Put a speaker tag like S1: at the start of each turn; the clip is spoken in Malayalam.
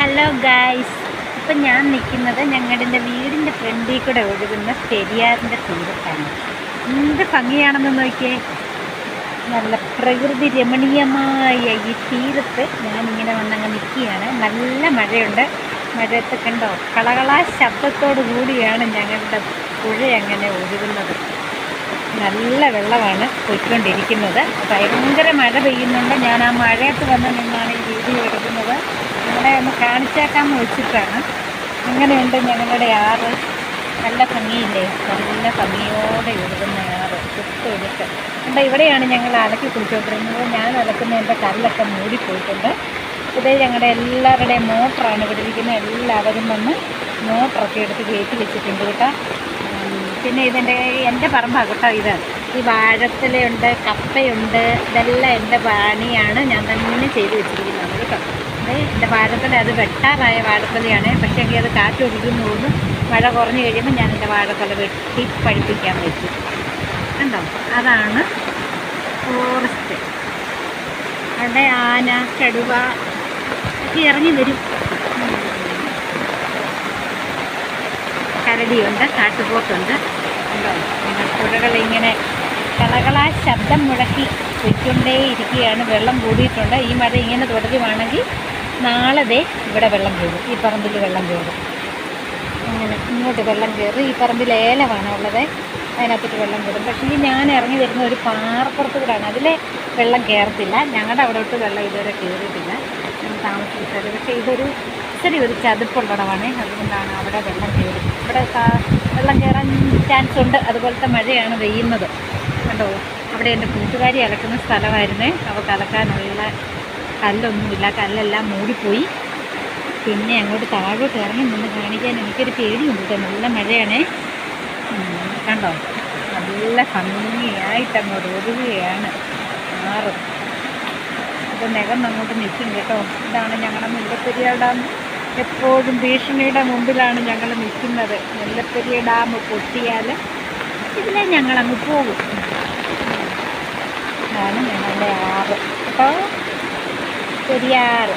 S1: ഹലോ ഗായ്സ് ഇപ്പം ഞാൻ നിൽക്കുന്നത് ഞങ്ങളുടെ വീടിന്റെ ഫ്രണ്ടിൽ കൂടെ ഒഴുകുന്ന പെരിയാറിന്റെ തീരത്താണ്. എന്ത് ഭംഗിയാണെന്ന് നോക്കിയേ. നല്ല പ്രകൃതി രമണീയമായ ഈ തീരത്ത് ഞാനിങ്ങനെ വന്നങ്ങ് നിൽക്കുകയാണ്. നല്ല മഴയുണ്ട്. മഴയത്ത് കണ്ടോ? കളകളാ ശബ്ദത്തോടു കൂടിയാണ് ഞങ്ങളുടെ പുഴ അങ്ങനെ ഒഴുകുന്നത്. നല്ല വെള്ളമാണ് പോയിക്കൊണ്ടിരിക്കുന്നത്. ഭയങ്കര മഴ പെയ്യുന്നുണ്ട്. ഞാൻ ആ മഴയത്ത് വന്ന് നിന്നാണ് ഈ വീഡിയോ എടുക്കുന്നത്. നിങ്ങളെ ഒന്ന് കാണിച്ചേക്കാമെന്ന് വെച്ചിട്ടാണ്. അങ്ങനെയുണ്ട് ഞങ്ങളുടെ ആറ്. നല്ല ഭംഗിയില്ലേ? നല്ല ഭംഗിയോടെ ഒഴുകുന്ന ആറ്. കുത്തൊഴുക്ക് എന്താ ഇവിടെയാണ് ഞങ്ങൾ അലക്കി കുളിച്ചുകൊണ്ടിരുന്നത്. ഞാൻ അലക്കുന്ന എന്റെ കല്ലൊക്കെ മൂടിപ്പോയിട്ടുണ്ട്. ഇതേ ഞങ്ങളുടെ എല്ലാവരുടെയും മോട്ടറാണ് ഇവിടെ ഇരിക്കുന്ന എല്ലാവരും വന്ന് മോട്ടറൊക്കെ എടുത്ത് കയറ്റി വെച്ചിട്ടുണ്ട് കേട്ടോ. പിന്നെ ഇതിന്റെ എന്റെ പറമ്പാണ് കേട്ടോ ഇത്. ഈ വാഴത്തിലുണ്ട് കപ്പയുണ്ട് ഇതെല്ലാം എന്റെ പാണിയാണ് ഞാൻ തന്നെ ചെയ്ത് വെച്ചിരിക്കുന്നത് കേട്ടോ. അത് എന്റെ വാഴത്തല അത് വെട്ടാറായ വാഴത്തലയാണ് പക്ഷേ അത് കാറ്റ് ഒഴുകുന്നു തോന്നും മഴ കുറഞ്ഞു കഴിയുമ്പോൾ ഞാൻ എന്റെ വാഴത്തല വെട്ടി പഠിപ്പിക്കാൻ പറ്റും കണ്ടോ? അതാണ് ഫോറസ്റ്റ് അവിടെ ആന കടുവ ഒക്കെ ഇറങ്ങി വരും. കരടിയുണ്ട് കാട്ടുപോത്തുണ്ട്. ഉണ്ടോ നിങ്ങൾ പുഴകളിങ്ങനെ കളകളാ ശബ്ദം മുഴക്കി വെച്ചുകൊണ്ടേ ഇരിക്കുകയാണ് വെള്ളം കൂടിയിട്ടുണ്ട്. ഈ മഴ ഇങ്ങനെ തുടരുവാണെങ്കിൽ നാളെ ഇവിടെ വെള്ളം കയറും. ഈ പറമ്പിൽ വെള്ളം കയറും. അങ്ങനെ ഇങ്ങോട്ട് വെള്ളം കയറി ഈ പറമ്പിൽ ഏലമാണ് ഉള്ളത്. അതിനകത്തോട്ട് വെള്ളം കയറും. പക്ഷേ ഈ ഞാൻ ഇറങ്ങി വരുന്ന ഒരു പാറപ്പുറത്ത് കൂടാണ്. അതിൽ വെള്ളം കയറത്തില്ല. ഞങ്ങളുടെ അവിടോട്ട് വെള്ളം ഇതുവരെ കയറിയിട്ടില്ല. ഞങ്ങൾ താമസിച്ചത് പക്ഷേ ഇതൊരു ഇച്ചിരി ഒരു ചതുപ്പുള്ളടമാണ് അതുകൊണ്ടാണ് അവിടെ വെള്ളം കയറി. ഇവിടെ വെള്ളം കയറാൻ ചാൻസ് ഉണ്ട്. അതുപോലത്തെ മഴയാണ് പെയ്യുന്നത്. കണ്ടോ? അവിടെ എന്റെ കൂട്ടുകാരി അലക്കുന്ന സ്ഥലമായിരുന്നേ. അവൾക്ക് അലക്കാനുള്ള കല്ലൊന്നുമില്ല. കല്ലെല്ലാം മൂടിപ്പോയി. പിന്നെ അങ്ങോട്ട് താഴോട്ട് ഇറങ്ങി നിന്ന് കാണിക്കാൻ എനിക്കൊരു പേടിയുണ്ട് കേട്ടോ നല്ല മഴയാണേ. കണ്ടോ? നല്ല ഭംഗിയായിട്ട് അങ്ങോട്ട് ഒഴുകുകയാണ്. ആറ്. അപ്പോൾ നികന്ന് അങ്ങോട്ട് നിൽക്കും കേട്ടോ. ഇതാണ് ഞങ്ങളുടെ മുല്ലപ്പെരിയാർ ഡാം. എപ്പോഴും ഭീഷണിയുടെ മുമ്പിലാണ് ഞങ്ങൾ നിൽക്കുന്നത്. മുല്ലപ്പെരിയ ഡാം പൊട്ടിയാൽ ഇതിലെ ഞങ്ങളങ്ങ് പോകും. അതാണ് ഞങ്ങളുടെ ആറ് estudiar.